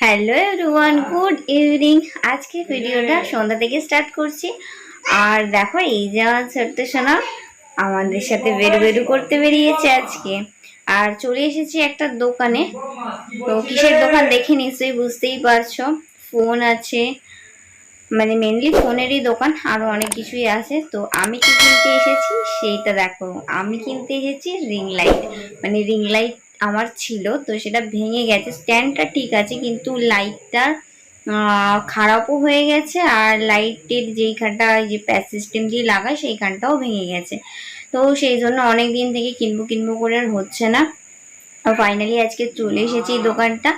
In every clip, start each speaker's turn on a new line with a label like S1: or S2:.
S1: Hello everyone good evening আজকে ভিডিওটা সন্ধ্যা থেকে স্টার্ট করছি। আর দেখো এই যে আমার ছোট্ট সোনা আমাদের সাথে বেরু বেরু করতে বেরিয়েছে আজকে। আর চলে এসেছি একটা দোকানে। তো কিসের দোকান দেখে নিশ্চয়ই বুঝতেই পারছ। ফোন আছে। মানে মেনলি ফোনেরই দোকান আরও অনেক কিছুই আছে। তো আমি কি কিনতে এসেছি সেইটা দেখো। আমি কিনতে এসেছি রিং লাইট মানে রিং লাইট আমার ছিল, তো সেটা ভেঙে গেছে। স্ট্যান্ডটা ঠিক আছে, কিন্তু লাইটটা খারাপও হয়ে গেছে, আর লাইটের যেইখানটা যে প্যাচ সিস্টেম দিয়ে লাগায়, সেইখানটাও ভেঙে গেছে। তো সেই জন্য অনেক দিন থেকে কিনবো কিনবো করে আর হচ্ছে না। ফাইনালি আজকে চলে এসেছি এই দোকানটা।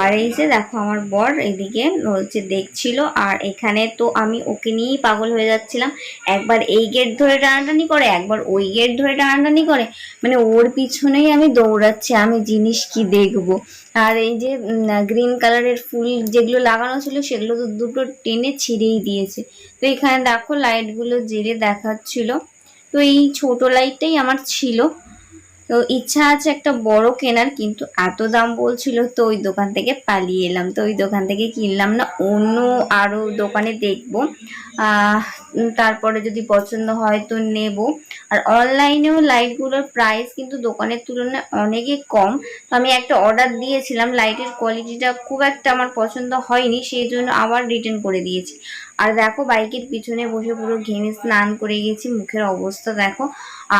S1: আর এই যে দেখো আমার বর এদিকে হচ্ছে দেখছিল, আর এখানে তো আমি ওকে নিয়েই পাগল হয়ে যাচ্ছিলাম। একবার এই গেট ধরে টানাটানি করে, একবার ওই গেট ধরে টানাটানি করে। মানে ওর পিছনেই আমি দৌড়াচ্ছি, আমি জিনিস কি দেখব? আর এই যে গ্রিন কালারের ফুল যেগুলো লাগানো ছিল, সেগুলো তো দুটো টেনে ছিঁড়েই দিয়েছে। তো এখানে দেখো লাইটগুলো জেরে দেখাচ্ছিল। তো এই ছোট লাইটটাই আমার ছিল। তো ইচ্ছা আছে একটা বড় কেনার, কিন্তু এত দাম বলছিল, তো ওই দোকান থেকে পালিয়ে এলাম। তো ওই দোকান থেকে কিনলাম না, অন্য আরও দোকানে দেখব। তারপরে যদি পছন্দ হয় তো নেব। আর অনলাইনেও লাইটগুলোর প্রাইস কিন্তু দোকানের তুলনায় অনেকই কম। তো আমি একটা অর্ডার দিয়েছিলাম, লাইটের কোয়ালিটিটা খুব একটা আমার পছন্দ হয়নি সেই জন্য আবার রিটার্ন করে দিয়েছি। আর দেখো, বাইকের পিছনে বসে পুরো ঘেমে স্নান করে গেছি, মুখের অবস্থা দেখো।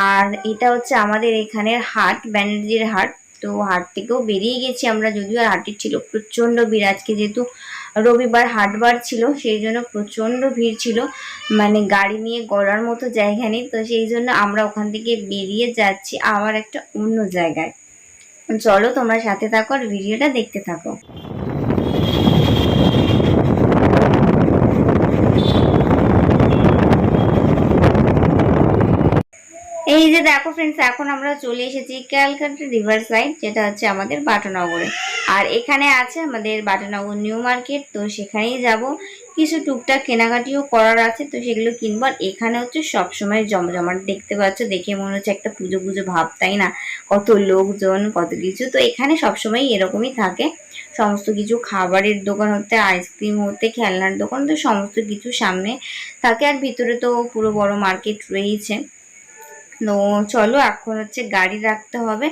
S1: আর এটা হচ্ছে আমাদের এখানের হাট, ব্যানার্জির হাট। তো হাট থেকেও বেরিয়ে গেছি আমরা, যদিও আর হাটের ছিল প্রচণ্ড আজকে যেহেতু রবিবার হাটবার ছিল, সেই জন্য প্রচণ্ড ভিড় ছিল। মানে গাড়ি নিয়ে গড়ার মতো জায়গা নেই, তো সেই জন্য আমরা ওখান থেকে বেরিয়ে যাচ্ছি আবার একটা অন্য জায়গায়। চলো তোমরা সাথে থাকো আর ভিডিওটা দেখতে থাকো। এই যে দেখো ফ্রেন্ডস এখন আমরা চলে এসেছি ক্যালকাটা রিভার সাইড যেটা হচ্ছে আমাদের বাটনগরে আর এখানে আছে আমাদের বাটনগর নিউ মার্কেট তো সেখানেই যাব। কিছু টুকটাক কেনাকাটিও করার আছে, তো সেগুলো কিনবো। আর এখানে হচ্ছে সবসময় জমজমাট দেখতে পাচ্ছ, দেখে মনে হচ্ছে একটা পুজো পুজো ভাব, তাই না? কত লোকজন, কত কিছু। তো এখানে সবসময় এরকমই থাকে। সমস্ত কিছু খাবারের দোকান হতে, আইসক্রিম হতে, খেলনার দোকান, তো সমস্ত কিছু সামনে থাকে। আর ভিতরে তো পুরো বড় মার্কেট রয়েছে তো চলো এখন হচ্ছে গাড়ি রাখতে হবে।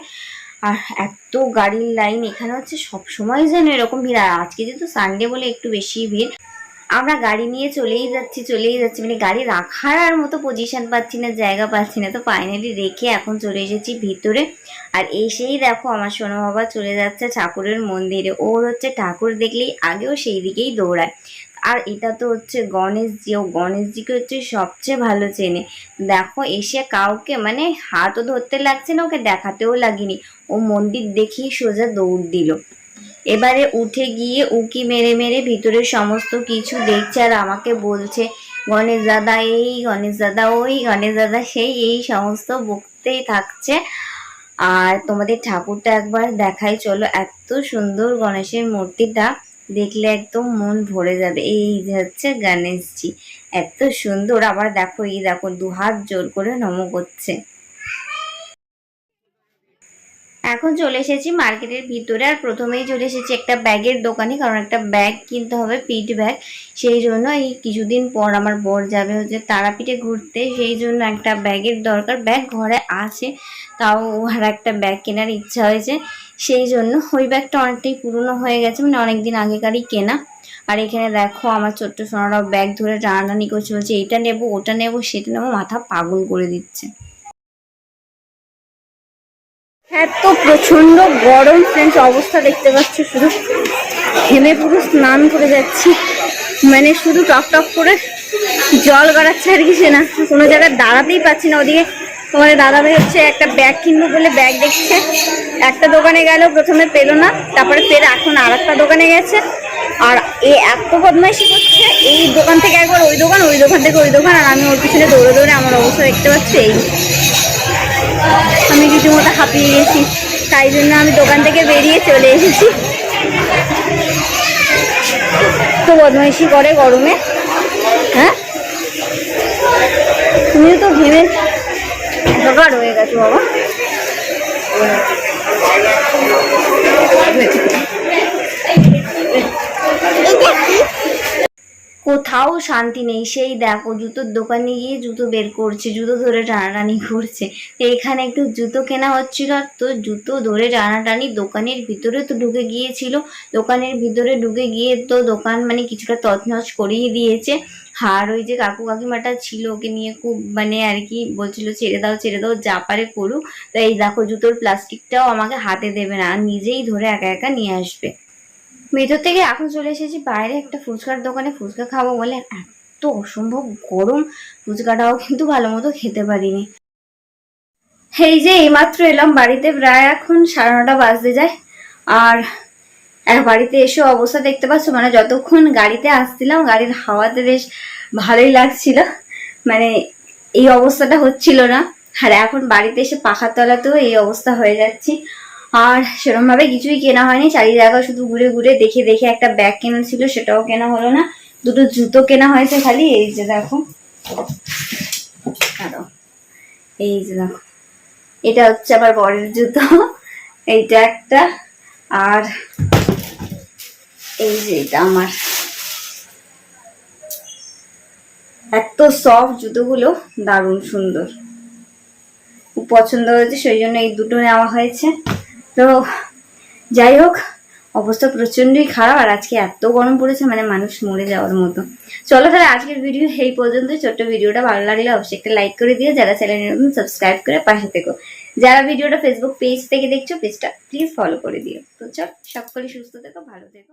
S1: আর এত গাড়ির লাইন, এখানে হচ্ছে সব সময় যেন এরকম ভিড়। আর আজকে যেহেতু সানডে বলে একটু বেশি ভিড়, আমরা গাড়ি নিয়ে চলেই যাচ্ছি চলেই যাচ্ছি। মানে গাড়ি রাখার আর মতো পজিশন পাচ্ছি না, জায়গা পাচ্ছি না। তো ফাইনালি রেখে এখন চলে এসেছি ভিতরে। আর এসেই দেখো আমার সোনা বাবা চলে যাচ্ছে ঠাকুরের মন্দিরে। ওর হচ্ছে ঠাকুর দেখলেই আগেও সেই দিকেই দৌড়ায়। আর এটা তো হচ্ছে গণেশজি ও গণেশজিকে হচ্ছে সবচেয়ে ভালো চেনে। দেখো, এসে কাউকে মানে হাতও ধরতে লাগছে না, ওকে দেখাতেও লাগেনি। ও মন্দির দেখেই সোজা দৌড় দিল। এবারে উঠে গিয়ে উকি মেরে মেরে ভিতরে সমস্ত কিছু দেখছে আর আমাকে বলছে, গণেশ দাদা এই, গণেশ দাদা ওই, গণেশ দাদা সেই, এই সমস্ত বকতেই থাকছে। আর তোমাদের ঠাকুরটা একবার দেখাই। চলো, এত সুন্দর গণেশের মূর্তিটা। দেখলে একদম মন ভরে যাবে। এই হচ্ছে গণেশজি, এত সুন্দর। আবার দেখো, এই দেখো দু হাত জোর করে নম করছে। এখন চলে এসেছি মার্কেটের ভিতরে, আর প্রথমেই চলে এসেছি একটা ব্যাগের দোকানে, কারণ একটা ব্যাগ কিনতে হবে, পিঠ ব্যাগ। সেই জন্য এই কিছুদিন পর আমার বর যাবে হচ্ছে তারাপীঠে ঘুরতে, সেই জন্য একটা ব্যাগের দরকার। ব্যাগ ঘরে আছে, তাও আর একটা ব্যাগ কেনার ইচ্ছা হয়েছে। সেই জন্য ওই ব্যাগটা অনেকটাই পুরনো হয়ে গেছে মানে অনেক দিন আগেকারই কেনা। আর এখানে দেখো আমার ছোট্ট সোনারাও ব্যাগ ধরে টানাটানি করছে, বলছে, এইটা নেব, ওটা নেব, সেটা নেব। মাথা পাগল করে দিচ্ছে। এত প্রচণ্ড গরম ফ্রেন্ডস অবস্থা দেখতে পাচ্ছি শুধু ঘেমে পুরো স্নান করে যাচ্ছি। মানে শুধু টক টক করে জল গড়াচ্ছে আর কিছু না, কোনো জায়গায় দাঁড়াতেই পাচ্ছি না। ওদিকে তোমাদের দাদা ভাই হচ্ছে একটা ব্যাগ কিনবো বলে ব্যাগ দেখছে। একটা দোকানে গেল, প্রথমে পেল না, তারপরে ফের এখন আর একটা দোকানে গেছে। আর এ এত বদমাইশি করছে, এই দোকান থেকে একবার ওই দোকান ওই দোকান থেকে ওই দোকান, আর আমি ওর পিছনে দৌড়ে দৌড়ে আমার অবস্থা দেখতে পাচ্ছি। এই আমি রীতিমতো হাঁপিয়ে গেছি। তাই জন্য আমি দোকান থেকে বেরিয়ে চলে এসেছি। তো বদমাইশি করে গরমে। হ্যাঁ? তুমিও তো ঘেমে দরকার হয়ে গেছো বাবা। কোথাও শান্তি নেই। সেই দেখো, জুতোর দোকানে গিয়ে জুতো বের করছে, জুতো ধরে টানাটানি করছে। তো এখানে একটু জুতো কেনা হচ্ছিল। তো জুতো ধরে টানাটানি দোকানের ভিতরে তো ঢুকে গিয়েছিল। দোকানের ভিতরে ঢুকে গিয়ে তো দোকান মানে কিছুটা তছনছ করিয়ে দিয়েছে। আর ওই যে কাকু কাকিমাটা ছিল, ওকে নিয়ে খুব মানে আর কি বলছিল, ছেড়ে দাও ছেড়ে দাও, যা পারে করুক। তো এই দেখো, জুতোর প্লাস্টিকটাও আমাকে হাতে দেবে না, নিজেই ধরে একা একা নিয়ে আসবে। ভেতর থেকে এখন চলে এসেছি বাইরে একটা ফুচকার দোকানে। ফুচকা খাব বলে এত অসম্ভব গরম। ফুচকাটাও কিন্তু ভালো মতো খেতে পারিনি। এই যে এইমাত্র এলাম বাড়িতে, প্রায় এখন সাড়ে নটা বাজতে যায়। আর বাড়িতে এসে অবস্থা দেখতে পাচ্ছ? মানে যতক্ষণ গাড়িতে আসছিলাম, গাড়ির হাওয়াতে বেশ ভালোই লাগছিল। মানে এই অবস্থাটা হচ্ছিল না। আর এখন বাড়িতে এসে পাখার তলাতেও এই অবস্থা হয়ে যাচ্ছে। আর সেরকম ভাবে কিছুই কেনা হয়নি। চারি জায়গা শুধু ঘুরে ঘুরে দেখে দেখে একটা ব্যাগ কেনা ছিল, সেটাও কেনা হলো না। দুটো জুতো কেনা হয়েছে খালি, এই যে দেখো। এই যে দেখো। এটা হচ্ছে আবার বরের জুতো, এইটা একটা। আর এই যে এটা আমার। এত সফট জুতোগুলো, দারুণ সুন্দর। পছন্দ হয়েছে, সেই জন্য এই দুটো নেওয়া হয়েছে। তো, যাই হোক, অবস্থা প্রচন্ডই খারাপ আর আজকে এত গরম পড়েছে মানে মানুষ মরে যাওয়ার মতো। চলো তাহলে আজকের ভিডিও এই পর্যন্ত, ছোট্ট ভিডিওটা ভালো লাগলে অবশ্যই একটা লাইক করে দিও, যারা চ্যানেল নতুন সাবস্ক্রাইব করে পাশে থেকো। যারা ভিডিওটা ফেসবুক পেজ থেকে দেখছ পেজটা প্লিজ ফলো করে দিও। তো চল, সকলে সুস্থ থেকো, ভালো থেকো।